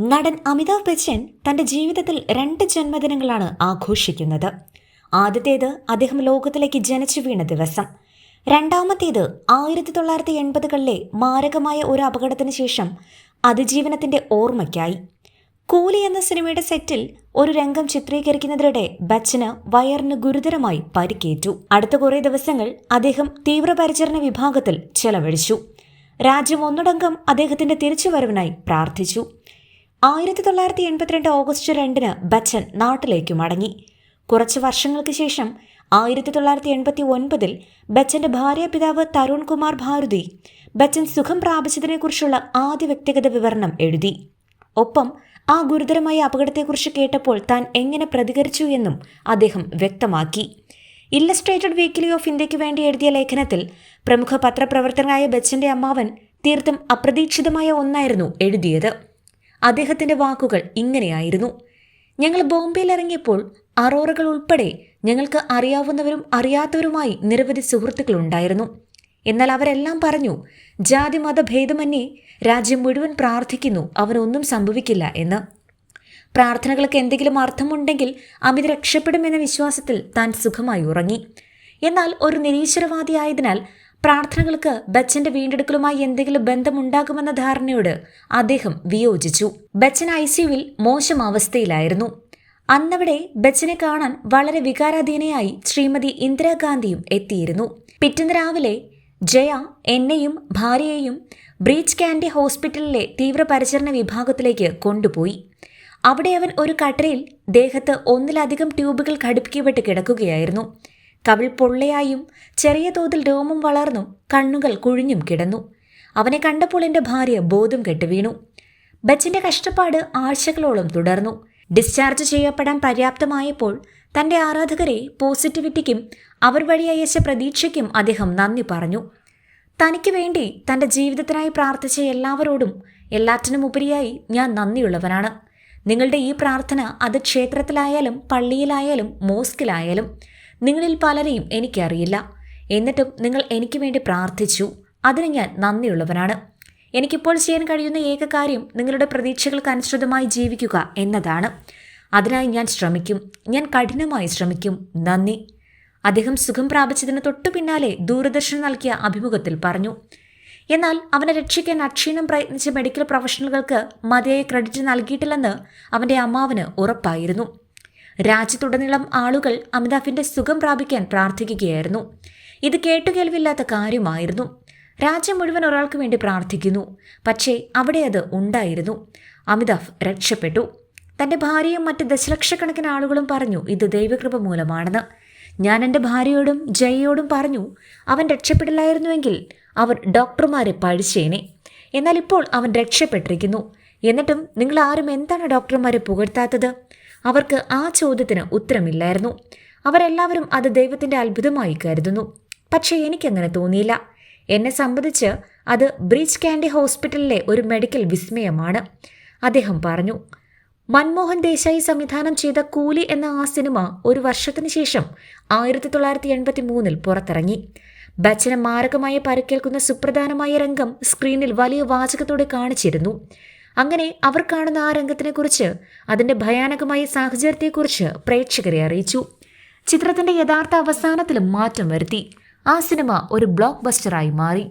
നടൻ അമിതാഭ് ബച്ചൻ തന്റെ ജീവിതത്തിൽ രണ്ട് ജന്മദിനങ്ങളാണ് ആഘോഷിക്കുന്നത്. ആദ്യത്തേത് അദ്ദേഹം ലോകത്തിലേക്ക് ജനിച്ചു വീണ ദിവസം. രണ്ടാമത്തേത് ആയിരത്തി തൊള്ളായിരത്തി എൺപതുകളിലെ മാരകമായ ഒരു അപകടത്തിന് ശേഷം അതിജീവനത്തിന്റെ ഓർമ്മയ്ക്കായി. കൂലി എന്ന സിനിമയുടെ സെറ്റിൽ ഒരു രംഗം ചിത്രീകരിക്കുന്നതിനിടെ ബച്ചന് വയറിന് ഗുരുതരമായി പരിക്കേറ്റു. അടുത്ത കുറേ ദിവസങ്ങൾ അദ്ദേഹം തീവ്രപരിചരണ വിഭാഗത്തിൽ ചെലവഴിച്ചു. രാജ്യം ഒന്നടങ്കം അദ്ദേഹത്തിന്റെ തിരിച്ചുവരവിനായി പ്രാർത്ഥിച്ചു. ആയിരത്തി തൊള്ളായിരത്തി എൺപത്തിരണ്ട് ഓഗസ്റ്റ് രണ്ടിന് ബച്ചൻ നാട്ടിലേക്ക് മടങ്ങി. കുറച്ച് വർഷങ്ങൾക്ക് ശേഷം ആയിരത്തി തൊള്ളായിരത്തി എൺപത്തി ഒൻപതിൽ ബച്ചന്റെ ഭാര്യ പിതാവ് തരുൺ കുമാർ ഭാരതി ബച്ചൻ സുഖം പ്രാപിച്ചതിനെക്കുറിച്ചുള്ള ആദ്യ വ്യക്തിഗത വിവരണം എഴുതി. ഒപ്പം ആ ഗുരുതരമായ അപകടത്തെക്കുറിച്ച് കേട്ടപ്പോൾ താൻ എങ്ങനെ പ്രതികരിച്ചു എന്നും അദ്ദേഹം വ്യക്തമാക്കി. ഇല്ലസ്ട്രേറ്റഡ് വീക്കിലി ഓഫ് ഇന്ത്യയ്ക്ക് വേണ്ടി എഴുതിയ ലേഖനത്തിൽ പ്രമുഖ പത്രപ്രവർത്തകനായ ബച്ചന്റെ അമ്മാവൻ തീർത്തും അപ്രതീക്ഷിതമായ ഒന്നായിരുന്നു എഴുതിയത്. അദ്ദേഹത്തിന്റെ വാക്കുകൾ ഇങ്ങനെയായിരുന്നു. ഞങ്ങൾ ബോംബെയിൽ ഇറങ്ങിയപ്പോൾ അറോറകൾ ഉൾപ്പെടെ ഞങ്ങൾക്ക് അറിയാവുന്നവരും അറിയാത്തവരുമായി നിരവധി സുഹൃത്തുക്കളുണ്ടായിരുന്നു എന്നാൽ അവരെല്ലാം പറഞ്ഞു ജാതി മത ഭേദമന്യേ രാജ്യം മുഴുവൻ പ്രാർത്ഥിക്കുന്നു അവനൊന്നും സംഭവിക്കില്ല എന്ന്. പ്രാർത്ഥനകൾക്ക് എന്തെങ്കിലും അർത്ഥമുണ്ടെങ്കിൽ അമിത് രക്ഷപ്പെടുമെന്ന വിശ്വാസത്തിൽ താൻ സുഖമായി ഉറങ്ങി. എന്നാൽ ഒരു നിരീശ്വരവാദിയായതിനാൽ പ്രാർത്ഥനകൾക്ക് ബച്ചന്റെ വീണ്ടെടുക്കലുമായി എന്തെങ്കിലും ബന്ധമുണ്ടാകുമെന്ന ധാരണയോട് അദ്ദേഹം വിയോജിച്ചു. ബച്ചൻ ഐ സിയുവിൽ മോശം അവസ്ഥയിലായിരുന്നു. അന്നവിടെ ബച്ചനെ കാണാൻ വളരെ വികാരാധീനയായി ശ്രീമതി ഇന്ദിരാഗാന്ധിയും എത്തിയിരുന്നു. പിറ്റേന്ന് രാവിലെ ജയ എന്നെയും ഭാര്യയെയും ബ്രീച്ച് കാൻഡി ഹോസ്പിറ്റലിലെ തീവ്രപരിചരണ വിഭാഗത്തിലേക്ക് കൊണ്ടുപോയി. അവിടെ അവൻ ഒരു കട്ടറിൽ ദേഹത്ത് ഒന്നിലധികം ട്യൂബുകൾ ഘടിപ്പിക്കപ്പെട്ട് കിടക്കുകയായിരുന്നു. കവിൾ പൊള്ളയായും ചെറിയ തോതിൽ രോമം വളർന്നു കണ്ണുകൾ കുഴിഞ്ഞും കിടന്നു. അവനെ കണ്ടപ്പോൾ എന്റെ ഭാര്യ ബോധം കെട്ട് വീണു. കഷ്ടപ്പാട് ആഴ്ചകളോളം തുടർന്നു. ഡിസ്ചാർജ് ചെയ്യപ്പെടാൻ പര്യാപ്തമായപ്പോൾ തന്റെ ആരാധകരെ പോസിറ്റിവിറ്റിക്കും അവർ വഴി അയച്ച പ്രതീക്ഷയ്ക്കും അദ്ദേഹം നന്ദി പറഞ്ഞു. തനിക്ക് വേണ്ടി തന്റെ ജീവിതത്തിനായി പ്രാർത്ഥിച്ച എല്ലാവരോടും എല്ലാറ്റിനും ഉപരിയായി ഞാൻ നന്ദിയുള്ളവനാണ്. നിങ്ങളുടെ ഈ പ്രാർത്ഥന അത് ക്ഷേത്രത്തിലായാലും പള്ളിയിലായാലും മോസ്കിലായാലും നിങ്ങളിൽ പലരെയും എനിക്കറിയില്ല. എന്നിട്ടും നിങ്ങൾ എനിക്ക് വേണ്ടി പ്രാർത്ഥിച്ചു. അതിന് ഞാൻ നന്ദിയുള്ളവനാണ്. എനിക്കിപ്പോൾ ചെയ്യാൻ കഴിയുന്ന ഏക കാര്യം നിങ്ങളുടെ പ്രതീക്ഷകൾക്ക് അനുസൃതമായി ജീവിക്കുക എന്നതാണ്. അതിനായി ഞാൻ ശ്രമിക്കും. ഞാൻ കഠിനമായി ശ്രമിക്കും. നന്ദി. അദ്ദേഹം സുഖം പ്രാപിച്ചതിന് തൊട്ടു പിന്നാലെ ദൂരദർശൻ നൽകിയ അഭിമുഖത്തിൽ പറഞ്ഞു. എന്നാൽ അവനെ രക്ഷിക്കാൻ അക്ഷീണം പ്രയത്നിച്ച മെഡിക്കൽ പ്രൊഫഷണലുകൾക്ക് മതിയായ ക്രെഡിറ്റ് നൽകിയിട്ടില്ലെന്ന് അവന്റെ അമ്മാവന് ഉറപ്പായിരുന്നു. രാജ്യത്തുടനീളം ആളുകൾ അമിതാഭിന്റെ സുഖം പ്രാപിക്കാൻ പ്രാർത്ഥിക്കുകയായിരുന്നു. ഇത് കേട്ടുകേൾവില്ലാത്ത കാര്യമായിരുന്നു. രാജ്യം മുഴുവൻ ഒരാൾക്ക് വേണ്ടി പ്രാർത്ഥിക്കുന്നു. പക്ഷേ അവിടെ അത് ഉണ്ടായിരുന്നു. അമിതാഭ് രക്ഷപ്പെട്ടു. തന്റെ ഭാര്യയും മറ്റ് ദശലക്ഷക്കണക്കിന് ആളുകളും പറഞ്ഞു ഇത് ദൈവകൃപ മൂലമാണെന്ന്. ഞാൻ എന്റെ ഭാര്യയോടും ജയയോടും പറഞ്ഞു അവൻ രക്ഷപ്പെടില്ലായിരുന്നുവെങ്കിൽ അവർ ഡോക്ടർമാരെ പഴിച്ചേനെ. എന്നാൽ ഇപ്പോൾ അവൻ രക്ഷപ്പെട്ടിരിക്കുന്നു. എന്നിട്ടും നിങ്ങൾ ആരും എന്താണ് ഡോക്ടർമാരെ പുകഴ്ത്താത്തത്? അവർക്ക് ആ ചോദ്യത്തിന് ഉത്തരമില്ലായിരുന്നു. അവരെല്ലാവരും അത് ദൈവത്തിന്റെ അത്ഭുതമായി കരുതുന്നു. പക്ഷേ എനിക്കങ്ങനെ തോന്നിയില്ല. എന്നെ സംബന്ധിച്ച് അത് ബ്രിച്ച് കാൻഡി ഹോസ്പിറ്റലിലെ ഒരു മെഡിക്കൽ വിസ്മയമാണ്. അദ്ദേഹം പറഞ്ഞു മൻമോഹൻ ദേശായി സംവിധാനം ചെയ്ത കൂലി എന്ന ആ സിനിമ ഒരു വർഷത്തിന് ശേഷം ആയിരത്തി തൊള്ളായിരത്തി എൺപത്തി മൂന്നിൽ പുറത്തിറങ്ങി. ബച്ചന് മാരകമായി പരുക്കേൽക്കുന്ന സുപ്രധാനമായ രംഗം സ്ക്രീനിൽ വലിയ വാചകത്തോടെ കാണിച്ചിരുന്നു. അങ്ങനെ അവർ കാണുന്ന ആ രംഗത്തിനെക്കുറിച്ച് അതിന്റെ ഭയാനകമായ സാഹചര്യത്തെക്കുറിച്ച് പ്രേക്ഷകരെ അറിയിച്ചു. ചിത്രത്തിന്റെ യഥാർത്ഥ അവസാനത്തിലും മാറ്റം വരുത്തി. ആ സിനിമ ഒരു ബ്ലോക്ക് ബസ്റ്ററായി മാറി.